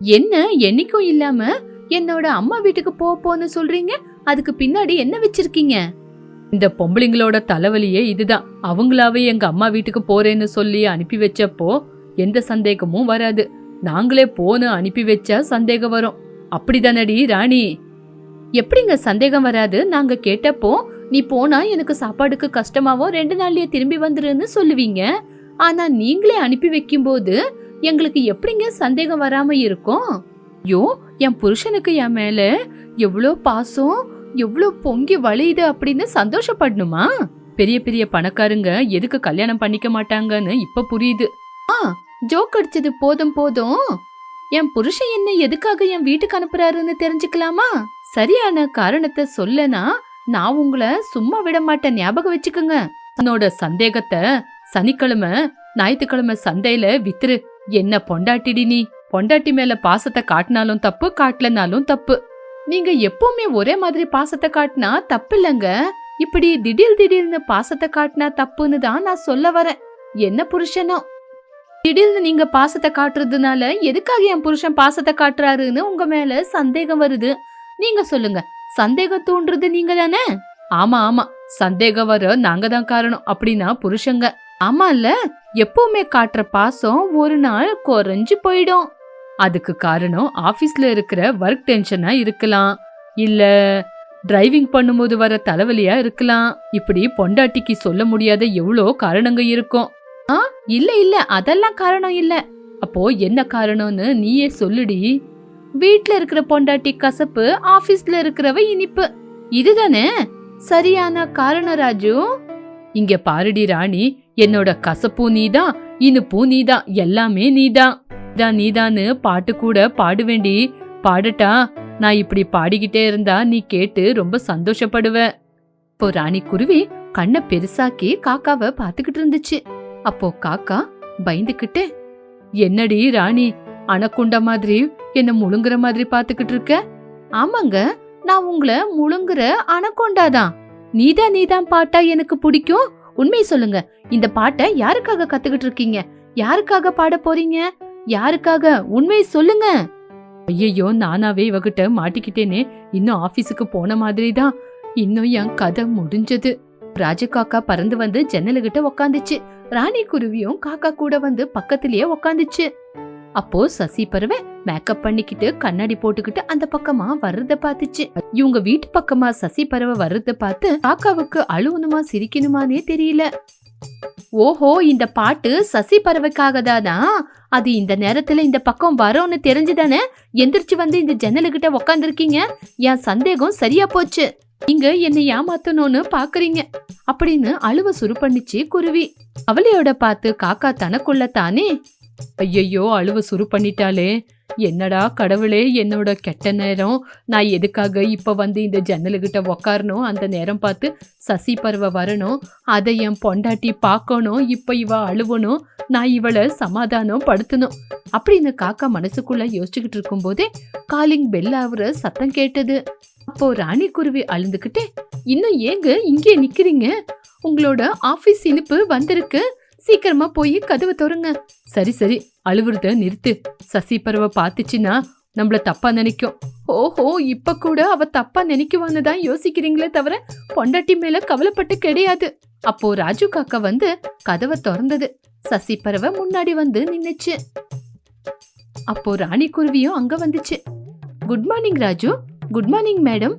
என்ன என்னைக்கும் இல்லாம என்னோட அம்மா வீட்டுக்கு போ போன்னு சொல்றீங்க? அதுக்கு பின்னாடி என்ன வச்சிருக்கீங்க? இந்த பொம்பளைங்களோட தலைவலியே இதுதான். அவங்களாவே எங்க அம்மா வீட்டுக்கு போறேன்னு சொல்லி அனுப்பி வச்சப்போ எந்த சந்தேகமும் வராது. நாங்களே போன்னு அனுப்பி வச்சா சந்தேகம் வரும். அப்படிதானடி ராணி? எப்படிங்க சந்தேகம் வராது? நாங்க கேட்டப்போ நீ போனா எனக்கு சாப்பாடுக்கு கஷ்டமாவோ? ரெண்டு நாள்லயே திரும்பி வந்துருன்னு சொல்லுவீங்க. ஆனா நீங்களே அனுப்பி வைக்கும்போது எங்களுக்கு எப்படிங்க சந்தேகம் வராம இருக்கும்? ஐயோ என் புருஷனுக்கு என் மேல எவ்வளோ பாசம் எவ்வளோ பொங்கி வழியுது அப்படின்னு சந்தோஷப்படணுமா? பெரிய பெரிய பணக்காரங்க எதுக்கு கல்யாணம் பண்ணிக்க மாட்டாங்கன்னு இப்ப புரியுது. ஆ ஜோக் அடிச்சது போதும் போதும். என் புருஷன் என்ன எதுக்காக என் வீட்டுக்கு அனுப்புறாருன்னு தெரிஞ்சுக்கலாமா? சரியான காரணத்தை சொல்லனா நான் உங்களை சும்மா விட மாட்டேன் ஞாபகம் வச்சுக்கோங்க. உன்னோட சந்தேகத்தை சனிக்கிழமை ஞாயிற்றுக்கிழமை சந்தையில வித்துரு. என்ன பொண்டாட்டிடி நீ? பொண்டாட்டி மேல பாசத்தை காட்டினாலும் தப்பு காட்டலனாலும் தப்பு. நீங்க எப்பவுமே ஒரே மாதிரி பாசத்தை காட்டினா தப்பு இல்லைங்க இப்படி திடீர் திடீர்னு பாசத்தை காட்டினா தப்புன்னு தான் நான் சொல்ல வரேன். என்ன புருஷனோ? திடீர்னு நீங்க பாசத்தை காட்டுறதுனால எதுக்காக என் புருஷன் பாசத்தை காட்டுறாருன்னு உங்க மேல சந்தேகம் வருது. நீங்க சொல்லுங்க சந்தேகம் தூண்டுறது நீங்க தானே ஆமா ஆமா. சந்தேகம் வர நாங்க தான் காரணம். அப்படின்னா புருஷங்க. ஆமா இல்ல எப்பவுமே காட்டுற பாசம் ஒரு நாள் குறைஞ்சு போயிடும். அதுக்கு காரணம் ஆபீஸ்ல இருக்கிற ஒர்க் டென்ஷனா இருக்கலாம். இல்ல டிரைவிங் பண்ணும்போது வர தலைவலியா இருக்கலாம். இப்படி பொண்டாட்டிக்கு சொல்ல முடியாத எவ்வளோ காரணங்க இருக்கும். ஆ இல்ல இல்ல அதெல்லாம் காரணம் இல்ல. அப்போ என்ன காரணம்னு நீயே சொல்லுடி. வீட்ல இருக்கிற பொண்டாட்டி கசப்பு ஆபீஸ்ல இருக்கிறவ இனிப்பு. இதுதானே? சரியான காரணம் ராஜு. இங்க பாருடி ராணி என்னோட கசப்பும் நீதான் இனிப்பும் நீதான் எல்லாமே நீதான் தான் நீதான்னு பாட்டு கூட பாடுவேண்டி. பாடட்டா நான் இப்படி பாடிக்கிட்டே இருந்தா நீ கேட்டு ரொம்ப சந்தோஷப்படுவ. இப்போ ராணி குருவி கண்ணை பெருசாக்கி காக்காவை பாத்துக்கிட்டு இருந்துச்சு. அப்போ காக்கா பயந்துகிட்டு என்னடி ராணி அணக்குண்ட மாதிரி என்ன முழுங்குற மாதிரி பாத்துக்கிட்டு இருக்க? ஆமாங்க நான் உங்களை முழுங்குற அணக்கொண்டாதான் நீதான் நீதான் பாட்டா எனக்கு பிடிக்கும். உண்மை சொல்லுங்க. இந்த பாட்டை யாருக்காக கத்துக்கிட்டு இருக்கீங்க யாருக்காக பாட போறீங்க? யாருக்காக? உண்மை சொல்லுங்க. ஐயையோ நானாவே இவகிட்ட மாட்டிக்கிட்டேனே. இன்னும் ஆபீஸுக்கு போன மாதிரி தான் இன்னும் என் கதை முடிஞ்சது. ராஜகாக்கா பறந்து வந்து ஜன்னலுகிட்ட உக்காந்துச்சு. ராணி குருவியும் காக்கா கூட வந்து பக்கத்திலேயே உக்காந்துச்சு. அப்போ சசி பறவை மேக்கப் பண்ணிக்கிட்டு கண்ணாடி போட்டுக்கிட்டு அந்த பக்கமா வர்றத பாத்துச்சு இவங்க வீட்டு பக்கமா சசி பறவை வர்றத பார்த்து காக்காவுக்கு அழுவணுமா சிரிக்கணுமானே தெரியல. ஓஹோ இந்த பாட்டு சசி பறவைக்காக தானா? அது இந்த நேரத்துல இந்த பக்கம் வரோன்னு தெரிஞ்சுதானே? எந்திரிச்சு வந்து இந்த ஜன்னலுக்கிட்ட உக்காந்துருக்கீங்க? என் சந்தேகம் சரியா போச்சு. நீங்க என்னை ஏமாத்தணும்னு பாக்குறீங்க. அப்படின்னு அழுவ சுரு பண்ணிச்சு குருவி. அவளையோட பார்த்து காக்கா தனக்குள்ள தானே ஐயையோ அழுவ சுரு பண்ணிட்டாளே. என்னடா கடவுளே என்னோட கெட்ட நேரம். நான் எதுக்காக இப்போ வந்து இந்த ஜன்னலுக்கிட்ட உக்காரணும்? அந்த நேரம் பார்த்து சசி பருவ வரணும். அதை என் பொண்டாட்டி பார்க்கணும். இப்போ இவ அழுவணும். நான் இவளை சமாதானம் படுத்தணும். அப்படின்னு காக்கா மனசுக்குள்ளே யோசிச்சுக்கிட்டு இருக்கும்போதே காலிங் பெல் ஆகுற சத்தம் கேட்டது. அப்போ ராணி குருவி அழுந்துக்கிட்டே இன்னும் ஏங்க இங்கே நிற்கிறீங்க உங்களோட ஆஃபீஸ் இனிப்பு வந்திருக்கு. சீக்கிரமா போய் கதவை திறங்க. சரி சரி அழுவுறத நிறுத்து. சசி பறவை பார்த்துச்சுன்னா நம்மள தப்பா நினைக்கும். ஓஹோ இப்ப கூட அவ தப்பா நினைக்குவான்னு தான் யோசிக்கிறீங்களே தவிர பொண்டாட்டி மேல கவலைப்பட்டு கிடையாது. அப்போ ராஜு காக்கா வந்து கதவை திறந்தது. சசி பறவை முன்னாடி வந்து நின்னுச்சு. அப்போ ராணி குருவியும் அங்க வந்துச்சு. Good morning Raju. Good morning madam.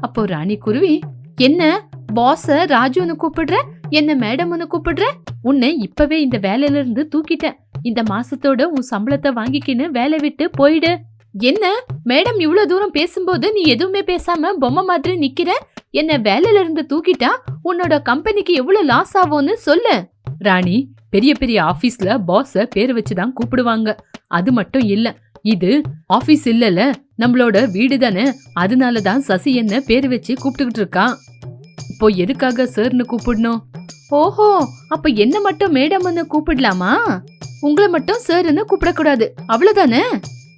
அப்போ ராணி குருவி என்ன பாஸ ராஜுன்னு கூப்பிடுற? என்ன மேடம்னு கூப்பிடுற? உன்னை இப்பவே இந்த வேலையில இருந்து தூக்கிட்டேன். இந்த மாசத்தோட உன் சம்பளத்தை வாங்கிக்கின்னு வேலை விட்டு போயிடு. என்ன? மேடம் இவ்வளவு தூரம் பேசும்போது நீ எதுவுமே பேசாம பொம்மை மாதிரி நிக்கிற? என்ன வேலையில இருந்து தூக்கிட்டா உன்னோட கம்பெனிக்கு எவ்வளவு லாஸ் ஆகும்னு சொல்லு. ராணி பெரிய பெரிய ஆபீஸ்ல பாஸ பேர் வச்சுதான் கூப்பிடுவாங்க. அது மட்டும் இல்ல இது ஆபீஸ் இல்லல நம்மளோட வீடு தானே. அதனாலதான் சசி என்ன பேர் வச்சு கூப்பிட்டுக்கிட்டு இருக்கான் இப்போ எதுக்காக சார்னு கூப்பிடணும்? ஓஹோ அப்ப என்ன மட்டும் மேடம்னு கூப்பிடலாமா? உங்களை மட்டும் சார்னு கூப்பிடக்கூடாது. அவ்வளவுதானே?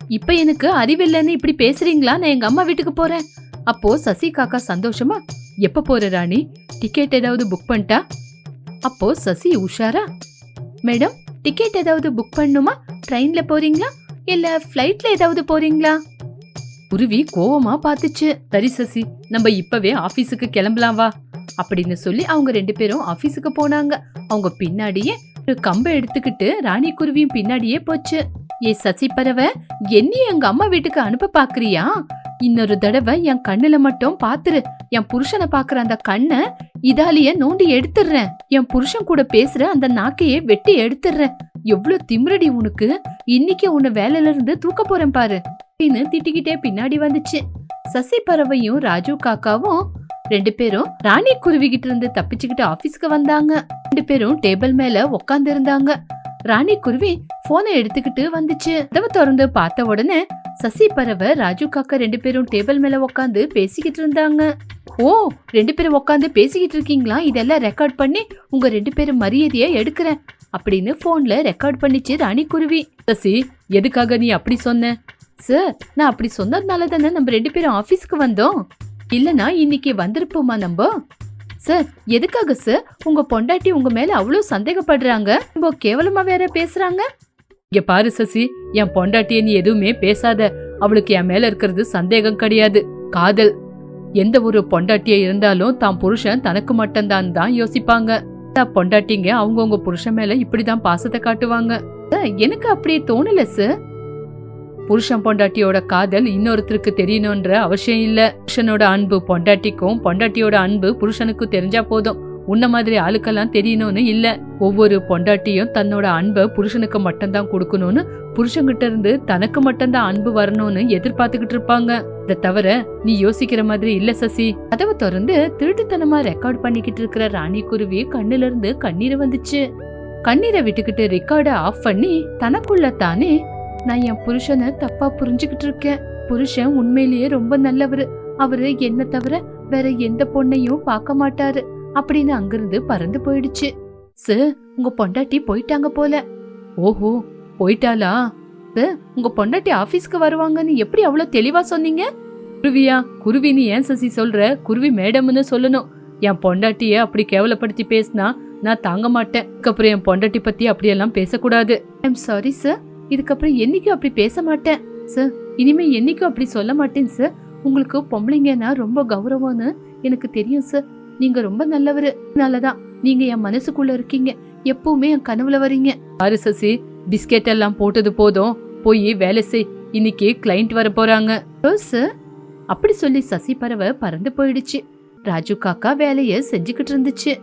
இப்ப எனக்கு அறிவில்லைன்னு இப்படி பேசுறீங்களா? நான் எங்க அம்மா வீட்டுக்கு போறேன். அப்போ சசி காக்கா சந்தோஷமா எப்ப போற ராணி? டிக்கெட் ஏதாவது புக் பண்ணிட்டா? அப்போ சசி உஷாரா மேடம் டிக்கெட் ஏதாவது புக் பண்ணுமா ட்ரெயின்ல போறீங்களா? இல்ல ஃப்ளைட்ல ஏதாவது போறீங்களா? குருவி கோவமா பாத்துச்சு சரி சசி நம்ம இப்பவே ஆபீஸுக்கு கிளம்பலாம் வா அப்படின்னு சொல்லி அவங்க ரெண்டு பேரும் ஆபீஸுக்கு போனாங்க. அவங்க பின்னாடியே ஒரு கம்பை எடுத்துக்கிட்டு ராணி குருவியும் பின்னாடியே போச்சு. ஏ சசி பறவை என்னையும் எங்க அம்மா வீட்டுக்கு அனுப்ப பாக்குறியா? இன்னொரு தடவை என் கண்ணுல மட்டும் பாத்துரு. என் புருஷனை பாக்குற அந்த கண்ணை இதாலேயே நோண்டி எடுத்துடுறேன். என் புருஷன் கூட பேசுற அந்த நாக்கையே வெட்டி எடுத்துடுறேன். எவ்வளவு திமிரடி உனக்கு. இன்னைக்கு உன்னை வேலையில இருந்து தூக்க போறேன் பாரு. அப்படின்னு திட்டிக்கிட்டே பின்னாடி வந்துச்சு. சசி பறவையும் ராஜு காக்காவும் ரெண்டு பேரும் ராணி குருவி கிட்ட இருந்து தப்பிச்சுக்கிட்டு ஆபீஸ்க்கு வந்தாங்க. ரெண்டு பேரும் டேபிள் மேல உக்காந்து இருந்தாங்க. ராணி குருவி போனை எடுத்துக்கிட்டு வந்துச்சு. கதவை திறந்து பார்த்த உடனே சசி பறவை ராஜு காக்கா ரெண்டு பேரும் டேபிள் மேல உக்காந்து பேசிக்கிட்டு இருந்தாங்க. ஓ ரெண்டு பேரும் உக்காந்து பேசிக்கிட்டு இருக்கீங்களா? இதெல்லாம் ரெக்கார்ட் பண்ணி உங்க ரெண்டு பேரும் மரியாதையை எடுக்கிறேன். அப்படின்னு போன்ல ரெக்கார்ட் பண்ணிச்சு ராணி குருவி. சசி எதுக்காக நீ அப்படி சொன்ன? சார் நான் அப்படி சொன்னதுனால தானே நம்ம ரெண்டு பேரும் ஆஃபீஸ்க்கு வந்தோம். இல்லனா இன்னைக்கு வந்திருப்போமா நம்ம? சார் எதுக்காக சார் உங்க பொண்டாட்டி உங்க மேல அவ்வளோ சந்தேகப்படுறாங்க. ரொம்ப கேவலமா வேற பேசுறாங்க. இங்க பாரு சசி. என் பொண்டாட்டிய நீ எதுவுமே பேசாத. அவளுக்கு என் மேல இருக்கிறது சந்தேகம் கிடையாது. காதல். எந்த ஒரு பொண்டாட்டிய இருந்தாலும் தான் புருஷன் தனக்கு மட்டும்தான் தான் யோசிப்பாங்க. தான் பொண்டாட்டிங்க அவங்கவுங்க புருஷன் மேல இப்படிதான் பாசத்தை காட்டுவாங்க. எனக்கு அப்படி தோணல சார் புருஷன் பொண்டாட்டியோட காதல் இன்னொருத்தருக்கு தெரியணும்ன்ற அவசியம் இல்ல. புருஷனோட அன்பு பொண்டாட்டிக்கும் பொண்டாட்டியோட அன்பு புருஷனுக்கும் தெரிஞ்சா போதும். உன்ன மாதிரி ஆளுக்கெல்லாம் தெரியணும்னு இல்ல. ஒவ்வொரு பொண்டாட்டியும் தன்னோட அன்பை புருஷனுக்கு மட்டும்தான் கொடுக்கணும்னு புருஷங்கிட்ட இருந்து தனக்கு மட்டும்தான் அன்பு வரணும்னு எதிர்பார்த்துக்கிட்டு இருப்பாங்க. இதை தவிர நீ யோசிக்கிற மாதிரி இல்ல சசி. கதவை திறந்து திருட்டுத்தனமா ரெக்கார்ட் பண்ணிக்கிட்டு இருக்கிற ராணி குருவி கண்ணுல இருந்து கண்ணீர் வந்துச்சு. கண்ணீரை விட்டுக்கிட்டு ரெக்கார்டை ஆஃப் பண்ணி தனக்குள்ள தானே நான் என் புருஷனை தப்பா புரிஞ்சுக்கிட்டு இருக்கேன். புருஷன் உண்மையிலேயே ரொம்ப நல்லவர். அவரு என்ன தவிர வேற எந்த பொண்ணையும் பார்க்க மாட்டாரு. அப்படின்னு அங்கிருந்து பறந்து போயிடுச்சு. சார் உங்க பொண்டாட்டி போயிட்டாங்க போல. ஓஹோ போயிட்டாளா? சார் உங்க பொண்டாட்டி ஆபீஸ்க்கு வருவாங்கன்னு எப்படி அவ்வளவு தெளிவா சொன்னீங்க? குருவியா குருவின்னு ஏன் சசி சொல்ற? குருவி மேடம்னு சொல்லணும். என் பொண்டாட்டிய அப்படி கேவலப்படுத்தி பேசினா நான் தாங்க மாட்டேன். அதுக்கப்புறம் என் பொண்டாட்டி பத்தி அப்படியெல்லாம் பேசக்கூடாது. ஐம் சாரி சார் இதுக்கப்புறம் என்னைக்கும் அப்படி பேச மாட்டேன் சார் இனிமே என்னைக்கும் அப்படி சொல்ல மாட்டேன் சார் உங்களுக்கு பொம்பளைங்கன்னா ரொம்ப கௌரவம்னு எனக்கு தெரியும் சார் நீங்க ரொம்ப நல்லவரு. நல்லதான் நீங்க என் மனசுக்குள்ள இருக்கீங்க. எப்பவுமே என் கனவுல வரீங்க. பாரு சசி. பிஸ்கெட் எல்லாம் போட்டது போதும். போய் வேலை செய். இன்னைக்கு கிளைண்ட் வர போறாங்க. சார் அப்படி சொல்லி சசி பறவை பறந்து போயிடுச்சு. ராஜு காக்கா வேலைய செஞ்சுக்கிட்டு இருந்துச்சு.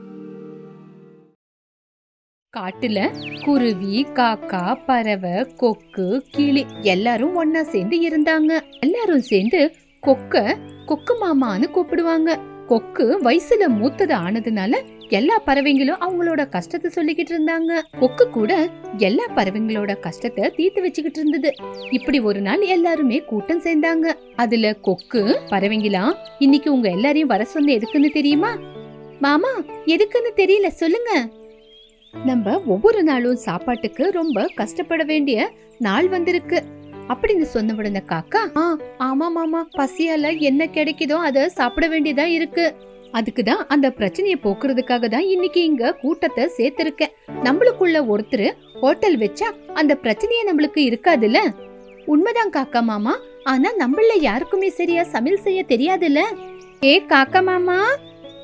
காட்டுல குருவி காக்கா பறவை கொக்கு கிளி எல்லாரும் ஒன்னா சேர்ந்து இருந்தாங்க. எல்லாரும் சேர்ந்து கொக்க கொக்கு மாமான்னு கூப்பிடுவாங்க. கொக்கு வயசுல மூத்தது ஆனதுனால எல்லா பறவைங்களும் அவங்களோட கஷ்டத்தை சொல்லிக்கிட்டு இருந்தாங்க. கொக்கு கூட எல்லா பறவைங்களோட கஷ்டத்தை தீர்த்து வச்சுக்கிட்டு இருந்தது. இப்படி ஒரு நாள் எல்லாருமே கூட்டம் சேர்ந்தாங்க. அதுல கொக்கு பறவைங்களா இன்னைக்கு உங்க எல்லாரையும் வர சொன்ன எதுக்குன்னு தெரியுமா? மாமா எதுக்குன்னு தெரியல சொல்லுங்க. நம்ம ஒவ்வொரு நாளும் சாப்பாட்டுக்கு ரொம்ப கஷ்டப்பட வேண்டிய நாள் வந்திருக்கு. அப்படின்னு சொன்ன உடனே காக்கா ஆ ஆமா மாமா பசியால என்ன கிடைக்குதோ அதை சாப்பிட வேண்டியதா இருக்கு. அதுக்கு தான் அந்த பிரச்சனையை போக்குறதுக்காக தான் இன்னைக்கு இங்க கூட்டத்தை சேர்த்திருக்கேன். நம்மளுக்குள்ள ஒருத்தர் ஹோட்டல் வச்சா அந்த பிரச்சனையே நம்மளுக்கு இருக்காதுல்ல? உண்மைதான் காக்கா மாமா. ஆனா நம்மள யாருக்குமே சரியா சமையல் செய்ய தெரியாதுல்ல. ஏ காக்கா மாமா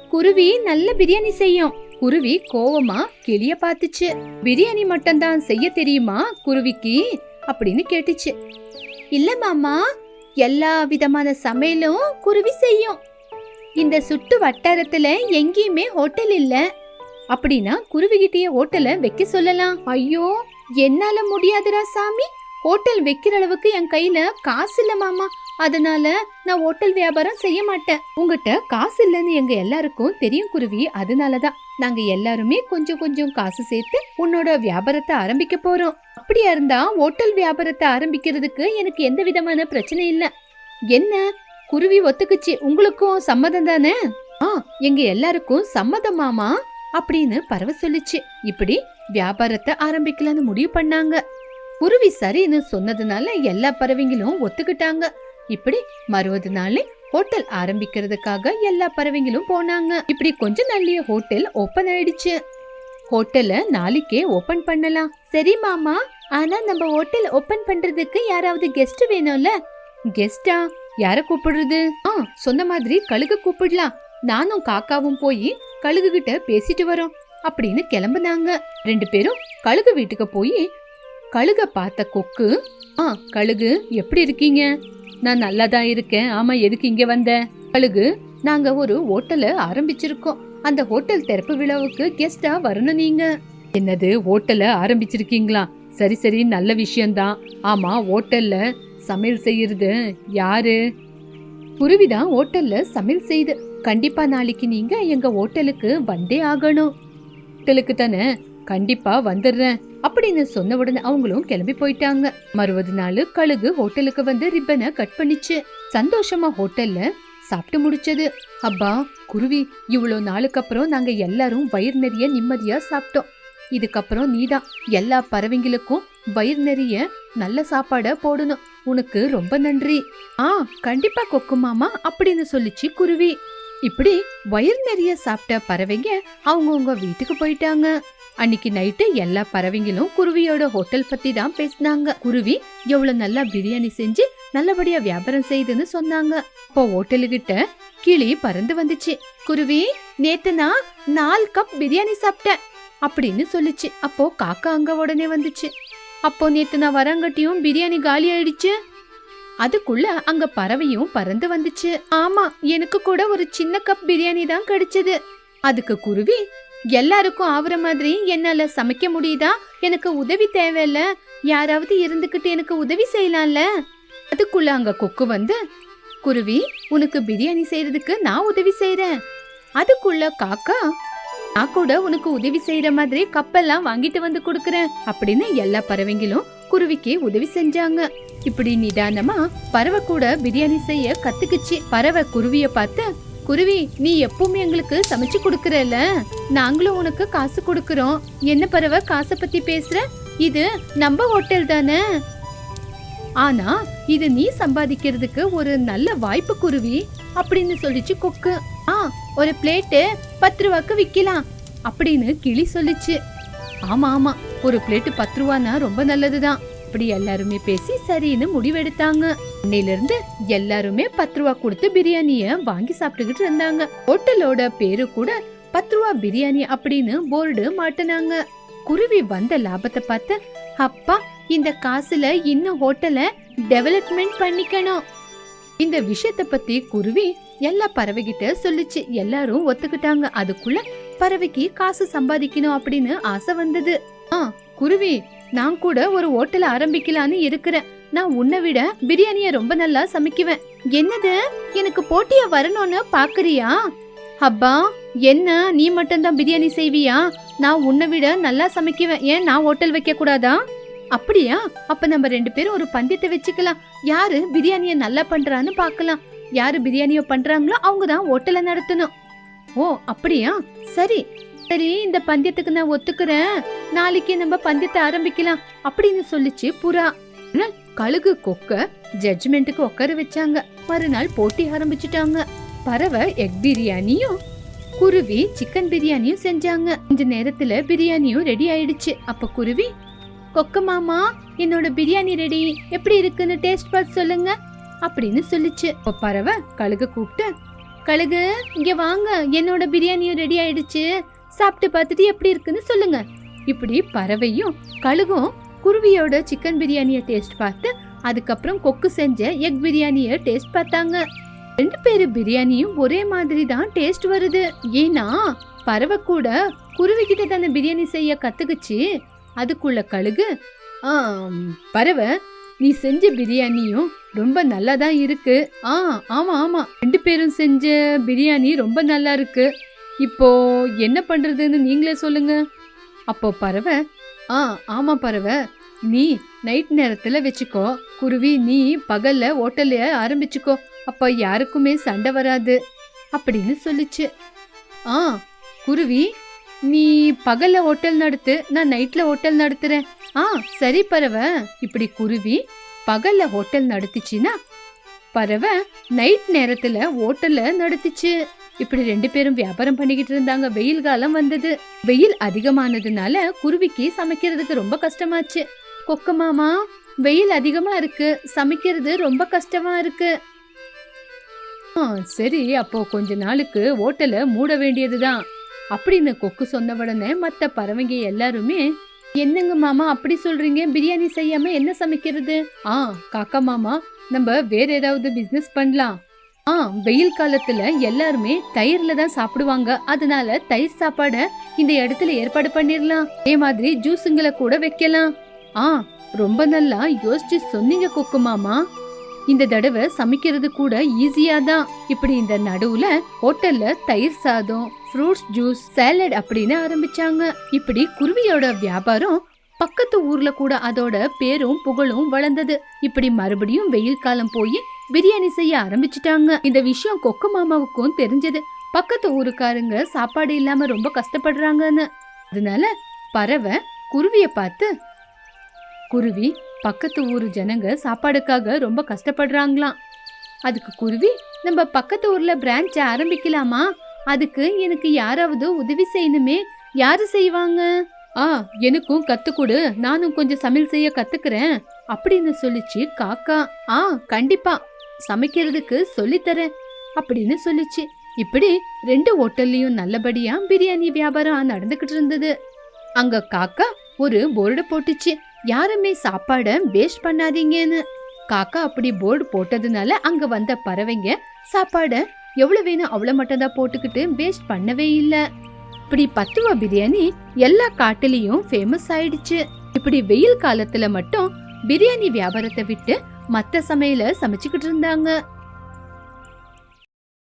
குருவி நல்ல பிரியாணி செய்யும். குருவி கோவமா கிளிய பாத்துச்சு பிரியாணி மட்டும்தான் செய்ய தெரியுமா குருவிக்கு? அப்படின்னு கேட்டுச்சு. இல்ல மாமா எல்லா விதமான சமையலும் குருவி செய்யும். இந்த சுட்டு வட்டாரத்துல எங்கேயுமே ஹோட்டல் இல்ல. அப்படின்னா குருவிகிட்டயே ஹோட்டலை வைக்க சொல்லலாம். ஐயோ என்னால முடியாதுடா சாமி. ஹோட்டல் வைக்கிற அளவுக்கு என் கையில காசு இல்ல மாமா. அதனால நான் ஹோட்டல் வியாபாரம் செய்ய மாட்டேன். உங்ககிட்ட காசு இல்லைன்னு எங்க எல்லாருக்கும் தெரியும் குருவி. அதனாலதான் நாங்க எல்லாருமே கொஞ்சம் கொஞ்சம் காசு சேர்த்து உன்னோட வியாபாரத்தை ஆரம்பிக்க போறோம். அப்படியா இருந்தா ஹோட்டல் வியாபாரத்தை ஆரம்பிக்கிறதுக்கு எனக்கு எந்த விதமான பிரச்சனை இல்ல. என்ன? குருவி ஒத்துக்குச்சு. உங்களுக்கும் சம்மதம் தானே? ஆ எங்க எல்லாருக்கும் சம்மதமாமா அப்படின்னு பறவை சொல்லிச்சு. இப்படி வியாபாரத்தை ஆரம்பிக்கலாம்னு முடிவு பண்ணாங்க. குருவி சரின்னு சொன்னதுனால எல்லா பறவைங்களும் ஒத்துக்கிட்டாங்க. இப்படி மறுபது நாளே ஹோட்டல் ஆரம்பிக்கிறதுக்காக எல்லா பறவைங்களும் போனாங்க. இப்படி கொஞ்ச நாள்லயே ஹோட்டல் ஓபன் ஆயிடுச்சு. ஹோட்டலை நாளைக்கே ஓபன் பண்ணலாம். சரி மாமா ஆனா நம்ம ஹோட்டல் ஓபன் பண்றதுக்கு யாராவது கெஸ்ட் வேணும்ல? கெஸ்டா யார கூப்பிடுறது? ஆ சொன்ன மாதிரி கழுக கூப்பிடலாம். நானும் காக்காவும் போய் கழுகு கிட்ட பேசிட்டு வரோம். அப்படின்னு கிளம்புனாங்க. ரெண்டு பேரும் கழுகு வீட்டுக்கு போய் கழுக பார்த்த கொக்கு ஆ கழுகு எப்படி இருக்கீங்க? நான் நல்லா தான் இருக்கேன். ஆமா எதுக்கு இங்க வந்த? அழுகு. நாங்க ஒரு ஹோட்டலை ஆரம்பிச்சிருக்கோம். அந்த ஹோட்டல் திறப்பு விழாவுக்கு கெஸ்டா வரணும் நீங்க. என்னது ஹோட்டலை ஆரம்பிச்சிருக்கீங்களா? சரி சரி நல்ல விஷயம்தான். ஆமா ஹோட்டல்ல சமையல் செய்யறது யாரு? குருவிதான் ஹோட்டல்ல சமையல் செய்து. கண்டிப்பா நாளைக்கு நீங்க எங்க ஹோட்டலுக்கு வந்தே ஆகணும். ஹோட்டலுக்கு தானே கண்டிப்பா வந்துடுறேன் அப்படின்னு சொன்ன உடனே அவங்களும் கிளம்பி போயிட்டாங்க. மறுபது நாள் கழுகு ஹோட்டலுக்கு வந்து ரிப்பனை கட் பண்ணிச்சு. சந்தோஷமா ஹோட்டல்ல சாப்பிட்டு முடிச்சது. அப்பா குருவி இவ்வளோ நாளுக்கு அப்புறம் நாங்க எல்லாரும் வயிறு நிறைய நிம்மதியா சாப்பிட்டோம். இதுக்கப்புறம் நீதான் எல்லா பறவைங்களுக்கும் வயிறு நிறைய நல்ல சாப்பாட போடணும். உனக்கு ரொம்ப நன்றி. ஆ கண்டிப்பா கொக்கு மாமா அப்படின்னு சொல்லிச்சு குருவி. இப்படி வயிறு நிறைய சாப்பிட்ட பறவைங்க அவங்கவுங்க வீட்டுக்கு போயிட்டாங்க. அன்னைக்கு நைட்டு எல்லா பறவைங்களும் குருவியோட ஹோட்டல் பத்தி தான் பேசினாங்க. குருவி எவ்வளவு நல்லா பிரியாணி செஞ்சு நல்லபடியா வியாபாரம் செய்யுதுன்னு சொன்னாங்க. இப்போ ஹோட்டலுக்கிட்ட கிளி பறந்து வந்துச்சு. குருவி நேத்து நான் நாலு கப் பிரியாணி சாப்பிட்டேன் அப்படின்னு சொல்லிச்சு. அப்போ காக்கா அங்க உடனே வந்துச்சு. அப்போ நேத்து நான் வரங்கட்டியும் பிரியாணி காலி ஆயிடுச்சு. அதுக்குள்ள அங்க பறவையும் பறந்து வந்துச்சு. ஆமா எனக்கு கூட ஒரு சின்ன கப் பிரியாணி தான் கிடைச்சது. அதுக்கு குருவி எல்லாருக்கும் ஆகுற மாதிரி என்னால சமைக்க முடியுதா? எனக்கு உதவி தேவையில்ல. யாராவது இருந்துகிட்டு எனக்கு உதவி செய்யலாம்ல? அதுக்குள்ள அங்க கொக்கு வந்து குருவி உனக்கு பிரியாணி செய்யறதுக்கு நான் உதவி செய்யறேன் அதுக்குள்ள காக்கா நான் கூட உனக்கு உதவி செய்யற மாதிரி கப்பெல்லாம் வாங்கிட்டு வந்து கொடுக்கறேன் அப்படின்னு எல்லா பறவைங்களும் குருவிக்கு உதவி செஞ்சாங்க. இப்படி நிதானமா பறவை கூட பிரியாணி செய்ய கத்துக்குச்சு. பறவை குருவிய பார்த்து குருவி நீ எப்பவுமே எங்களுக்கு சமைச்சு கொடுக்கறல நாங்களும் உனக்கு காசு கொடுக்கறோம். என்ன பறவை காசை பத்தி பேசுற? இது நம்ம ஹோட்டல் தானே? ஆனா இது நீ சம்பாதிக்கிறதுக்கு ஒரு நல்ல வாய்ப்பு குருவி அப்படின்னு சொல்லிச்சு கொக்கு. ஆ ஒரு பிளேட்டு பத்து ரூபாய்க்கு விற்கலாம் அப்படின்னு கிளி சொல்லிச்சு. ஆமா ஆமா ஒரு பிளேட்டு பத்து ரூபானா ரொம்ப நல்லதுதான். அப்படி எல்லாருமே பேசி சரின்னு முடிவெடுத்தாங்க. அன்னையில இருந்து எல்லாருமே பத்து ரூபா கொடுத்து பிரியாணிய வாங்கி சாப்பிட்டுக்கிட்டு இருந்தாங்க. ஹோட்டலோட பேரு கூட பத்து ரூபா பிரியாணி அப்படின்னு போர்டு மாட்டினாங்க. குருவி வந்த லாபத்தை பார்த்து அப்பா இந்த காசுல இன்னும் ஹோட்டலை டெவலப்மெண்ட் பண்ணிக்கணும். இந்த விஷயத்த பத்தி குருவி எல்லா பறவைகிட்ட சொல்லுச்சு. எல்லாரும் ஒத்துக்கிட்டாங்க. அதுக்குள்ள பறவைக்கு காசு சம்பாதிக்கணும் அப்படின்னு ஆசை வந்தது. ஆ குருவி நான் கூட ஒரு ஹோட்டல் ஆரம்பிக்கலான்னு இருக்கிறேன். நான் உன்னை விட பிரியாணிய ரொம்ப நல்லா சமைக்குவேன். என்னது? எனக்கு போட்டியா வரணும்னு பாக்குறியா? அப்பா என்ன? நீ மட்டும்தான் பிரியாணி செய்வியா? நான் உன்னை விட நல்லா சமைக்குவேன். ஏன் நான் ஹோட்டல் வைக்க கூடாதா அப்படியா? அப்ப நம்ம ரெண்டு பேரும் ஒரு பந்தயத்தை வச்சுக்கலாம். யாரு பிரியாணிய நல்லா பண்றான்னு பார்க்கலாம் யாரு பிரியாணியோ பண்றாங்களோ அவங்க தான் ஹோட்டலை நடத்தணும். ஓ அப்படியா? சரி சரி இந்த பந்தயத்துக்கு நான் ஒத்துக்கிறேன். நாளைக்கு நம்ம பந்தயத்தை ஆரம்பிக்கலாம் அப்படின்னு சொல்லிச்சு புறா. கழுகு கொக்க ஜட்ஜ்மெண்ட்டுக்கு உட்கார வச்சாங்க. மறுநாள் போட்டி ஆரம்பிச்சுட்டாங்க. பறவை எக் பிரியாணியும் குருவி சிக்கன் பிரியாணியும் செஞ்சாங்க. கொஞ்ச நேரத்துல பிரியாணியும் ரெடி ஆயிடுச்சு. அப்ப குருவி கொக்க மாமா என்னோட பிரியாணி ரெடி எப்படி இருக்குன்னு டேஸ்ட் பார்த்து சொல்லுங்க. அப்படின்னு சொல்லிச்சு. பறவை கழுக கூப்பிட்டு கழுகு இங்க வாங்க. என்னோட பிரியாணியும் ரெடி ஆயிடுச்சு. சாப்பிட்டு பார்த்துட்டு எப்படி இருக்குன்னு சொல்லுங்க. இப்படி பறவையும் கழுகும் குருவியோட சிக்கன் பிரியாணியை டேஸ்ட் பார்த்து அதுக்கப்புறம் கொக்கு செஞ்ச எக் பிரியாணியை டேஸ்ட் பார்த்தாங்க. ரெண்டு பேரு பிரியாணியும் ஒரே மாதிரி தான் டேஸ்ட் வருது. ஏன்னா பறவை கூட குருவி கிட்ட தானே பிரியாணி செய்ய கத்துக்குச்சு. அதுக்குள்ள கழுகு பறவை நீ செஞ்ச பிரியாணியும் ரொம்ப நல்லா தான் இருக்கு. ஆ ஆமா ஆமா. ரெண்டு பேரும் செஞ்ச பிரியாணி ரொம்ப நல்லா இருக்கு. இப்போ என்ன பண்ணுறதுன்னு நீங்களே சொல்லுங்க. அப்போ பறவை ஆ ஆமாம் பறவை நீ நைட் நேரத்தில் வச்சுக்கோ. குருவி நீ பகலில் ஹோட்டல்ல ஆரம்பிச்சுக்கோ. அப்போ யாருக்குமே சண்டை வராது. அப்படின்னு சொல்லிச்சு. ஆ குருவி நீ பகலில் ஹோட்டல் நடத்து நான் நைட்டில் ஹோட்டல் நடத்துகிறேன் ஆ சரி பறவை இப்படி குருவி பகலில் ஹோட்டல் நடத்துச்சுன்னா? பறவை நைட் நேரத்தில் ஹோட்டலில் நடத்துச்சு. இப்படி ரெண்டு பேரும் வியாபாரம் பண்ணிக்கிட்டு இருந்தாங்க. வெயில் காலம் வந்தது. வெயில் அதிகமானதுனால குருவிக்கு சமைக்கிறதுக்கு ரொம்ப கஷ்டமாச்சு. கொக்கு மாமா வெயில் அதிகமா இருக்கு. சமைக்கிறது ரொம்ப கஷ்டமா இருக்கு. ஆ, சரி அப்போ கொஞ்ச நாளுக்கு ஓட்டலை மூட வேண்டியதுதான். அப்படின்னு கொக்கு சொன்ன உடனே மத்த பறவைங்க எல்லாருமே என்னங்க மாமா அப்படி சொல்றீங்க? பிரியாணி செய்யாம என்ன சமைக்கிறது? ஆ காக்கா மாமா நம்ம வேற ஏதாவது பிசினஸ் பண்ணலாம். ஆ வெயில் காலத்துல எல்லாருமே தயிர்ல தான் சாப்பிடுவாங்க. அதனால தயிர் சாப்பாட இந்த இடத்துல ஏற்பாடு பண்ணிடலாம் அதே மாதிரி ஜூஸுங்களை கூட வைக்கலாம். ஆ ரொம்ப நல்லா யோசிச்சு சொன்னீங்க கொக்கு மாமா. இந்த தடவை சமைக்கிறது கூட ஈஸியா தான். இப்படி இந்த நடுவுல ஹோட்டல்ல தயிர் சாதம் ஃப்ரூட்ஸ் ஜூஸ் சாலட் அப்படின்னு ஆரம்பிச்சாங்க. இப்படி குருவியோட வியாபாரம் பக்கத்து ஊர்ல கூட அதோட பேரும் புகழும் வளர்ந்தது. இப்படி மறுபடியும் வெயில் காலம் போய் பிரியாணி செய்ய ஆரம்பிச்சிட்டாங்க. இந்த விஷயம் கொக்கு மாமாவுக்கும் தெரிஞ்சது. பக்கத்து ஊருக்காரங்க சாப்பாடு இல்லாம ரொம்ப கஷ்டப்படுறாங்கன்னு. அதனால பறவை குருவிய பார்த்து குருவி பக்கத்து ஊர் ஜனங்க சாப்பாடுக்காக ரொம்ப கஷ்டப்படுறாங்களாம். அதுக்கு குருவி நம்ம பக்கத்து ஊர்ல பிரான்ச் ஆரம்பிக்கலாமா? அதுக்கு எனக்கு யாராவது உதவி செய்யணுமே? யாரு செய்வாங்க? ஆ எனக்கும் கத்துக்கொடு. நானும் கொஞ்சம் சமையல் செய்ய கத்துக்கிறேன். அப்படின்னு சொல்லிச்சு காக்கா. ஆ கண்டிப்பா. சமைக்கிறதுக்கு சொல்லித்தரேன் அப்படின்னு சொல்லிச்சு. இப்படி ரெண்டு ஹோட்டல்லையும் நல்லபடியா பிரியாணி வியாபாரம் நடந்துகிட்டு இருந்தது. அங்க காக்கா ஒரு போர்டு போட்டுச்சு. யாருமே சாப்பாட வேஸ்ட் பண்ணாதீங்கன்னு. காக்கா அப்படி போர்டு போட்டதுனால அங்க வந்த பறவைங்க சாப்பாட எவ்வளவு வேணும் அவ்வளவு மட்டும் தான் போட்டுக்கிட்டு வேஸ்ட் பண்ணவே இல்லை. இப்படி பத்துவா பிரியாணி எல்லா காட்டுலேயும் ஃபேமஸ் ஆயிடுச்சு. இப்படி வெயில் காலத்துல மட்டும் பிரியாணி வியாபாரத்தை விட்டு மத்த சமையல சமைச்சுக்கிட்டு இருந்தாங்க.